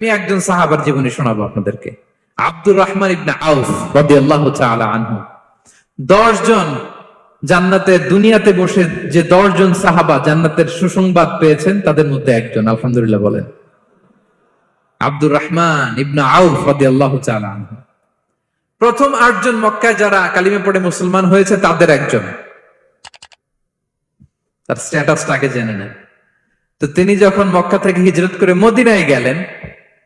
আমি একজন সাহাবার জীবনী শোনাবো আপনাদেরকে। আব্দুর রহমান ইবনে আউফ তাআলা আনহু। দশ জন জান্নাতের দুনিয়াতে বসে যে দশ জন সাহাবা জান্নাতের সুসংবাদ পেয়েছেন, তাদের মধ্যে একজন, আলহামদুলিল্লাহ বলেন। আব্দুর রহমান ইবনে আউফ রাদিয়াল্লাহু তাআলা আনহু। প্রথম আটজন মক্কায় যারা কালিমে পড়ে মুসলমান হয়েছে, তাদের একজন। তার স্ট্যাটাসটাকে জেনে নেন। তো তিনি যখন মক্কা থেকে হিজরত করে মদিনায় গেলেন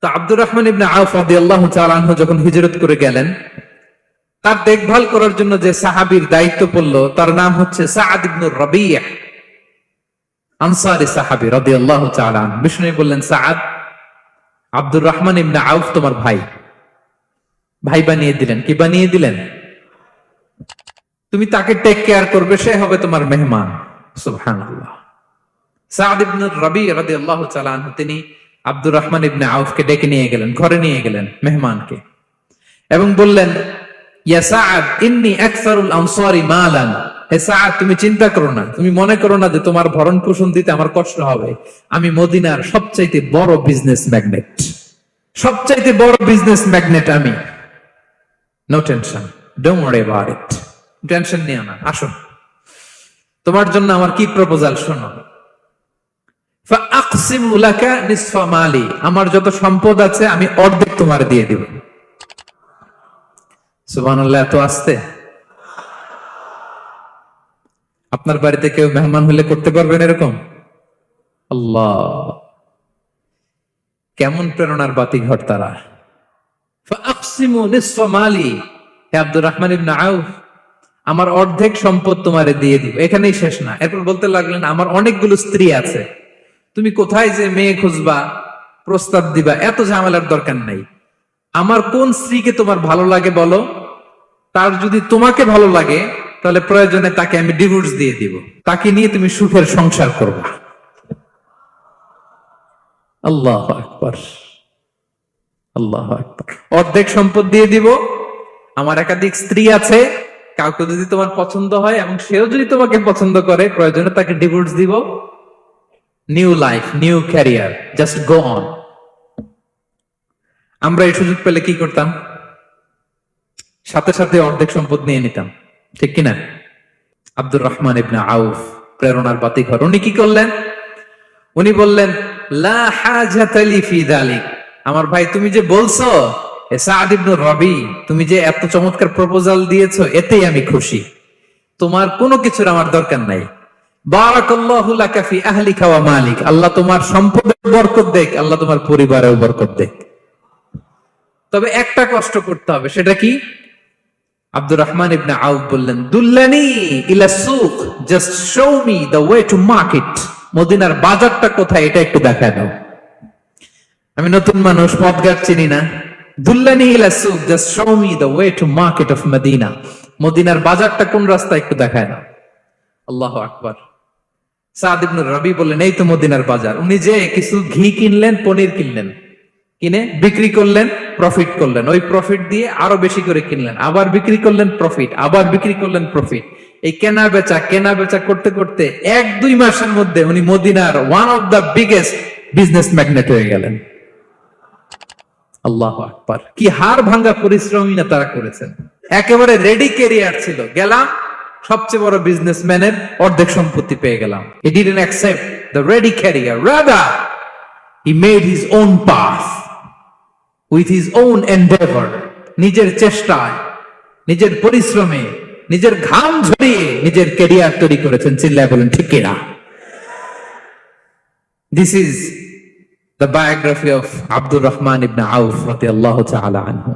তো আব্দুর রহমান ইবনে আউফ রাদিয়াল্লাহু তাআলা আনহু যখন হিজরত করে গেলেন, তার দেখভাল করার জন্য যে সাহাবীর দায়িত্ব পড়ল, তার নাম হচ্ছে বললেন আব্দুর রহমান ইবনে আউফ তোমার ভাই। ভাই বানিয়ে দিলেন। কি বানিয়ে দিলেন? তুমি তাকে টেক কেয়ার করবে, সে হবে তোমার মেহমান। সুবহানাল্লাহ। সাদ ইবনে রবি রাদিয়াল্লাহু তাআলা আনহু, তিনি আব্দুর রহমান ইবনে আউফকে ডেকে নিয়ে গেলেন, ঘরে নিয়ে গেলেন মেহমানকে এবং বললেন তুমি চিন্তা করো না, তুমি মনে করো না যে তোমার ভরণ পোষণ দিতে আমার কষ্ট হবে। আমি মদিনার সবচাইতে বড় বিজনেস ম্যাগনেট সবচাইতে বড় বিজনেস ম্যাগনেট আমি। No tension don't worry about it tension নিও না, আসুন। তোমার জন্য আমার কি প্রপোজাল শোনো? আমার যত সম্পদ আছে আমি অর্ধেক তোমার দিয়ে দিব। সুবাহ এত আসতে? আপনার বাড়িতে কেউ মেহমান হলে করতে পারবেন এরকম? আল্লাহ। কেমন প্রেরণার বাতি ঘর তারা আমার অর্ধেক সম্পদ তোমার দিয়ে দিব। এখানেই শেষ না। এরপর বলতে লাগলেন, আমার অনেকগুলো স্ত্রী আছে। তুমি কোথায় যে মেয়ে খুঁজবা? প্রস্তাব দিবা। এত ঝামেলার দরকার নাই। আমার কোন স্ত্রীকে তোমার ভালো লাগে বলো? তার যদি তোমাকে ভালো লাগে, তাহলে প্রয়োজনে তাকে আমি ডিভোর্স দিয়ে দিব। তাকে নিয়ে তুমি সুখের সংসার করবা। আল্লাহ আকবর। আল্লাহ আকবর। অর্ধেক সম্পদ দিয়ে দিব। আমার একাধিক স্ত্রী আছে। কাউকে যদি তোমার পছন্দ হয় এবং সেও যদি তোমাকে পছন্দ করে, প্রয়োজনে তাকে ডিভোর্স দিব। New life new career just go on আমরা এই সুযোগ পেলে কি করতাম? সাথে সাথে অর্ধেক সম্পদ নিয়ে নিতাম। ঠিক কিনা? আব্দুর রহমান ইবনে আউফ, প্রেরণার বাতি ঘর উনি কি করলেন? উনি বললেন, লা আমার ভাই, তুমি যে বলছো সাদ ইবনে রবি, তুমি যে এত চমৎকার প্রপোজাল দিয়েছ, এতেই আমি খুশি। তোমার কোনো কিছুর আমার দরকার নাই। আল্লাহ তোমার সম্পদে বরকত দেখ, আল্লাহ তোমার পরিবারেও বরকত দেখ। তবে একটা কষ্ট করতে হবে, সেটা কি? আব্দুর রহমান বললেন, দুল্লানি ইলা just show me way to market মদিনার বাজারটা কোথায়, এটা একটু দেখায় দাও আমি নতুন মানুষ, পথঘাট চিনি না। দুল্লানি ইলা সুক just show me way to market of Medina মদিনার বাজারটা কোন রাস্তা একটু দেখায় দাও আল্লাহ আকবার। সাদ ইবনে রবি বললেন, এই তো মদিনার বাজার। উনি যে কিছু ঘি কিনলেন, পনির কিনলেন, কিনে বিক্রি করলেন প্রফিট করলেন। ওই প্রফিট দিয়ে আরও বেশি করে কিনলেন। আবার বিক্রি করলেন প্রফিট আবার বিক্রি করলেন প্রফিট এই কেনা বেচা কেনা বেচা করতে করতে এক দুই মাসের মধ্যে উনি মদিনার one of the biggest business magnate হয়ে গেলেন। আল্লাহ আকবার। কি হার ভাঙ্গা পরিশ্রমী না তারা করেছেন। একেবারে রেডি কেরিয়ার ছিল। গেলাম সবচেয়ে বড় বিজনেসম্যানের অর্ধেক সম্পত্তি পেয়ে গেলাম। He didn't accept the ready career rather he made his own path with his own endeavour নিজের চেষ্টায়, নিজের পরিশ্রমে, নিজের ঘাম ঝরিয়ে নিজের ক্যারিয়ার তৈরি করেছেন, চিল্লায় বলেন, ঠিক কিনা this is the biography of Abdur Rahman ibn Auf রাদিয়াল্লাহু তাআলা আনহু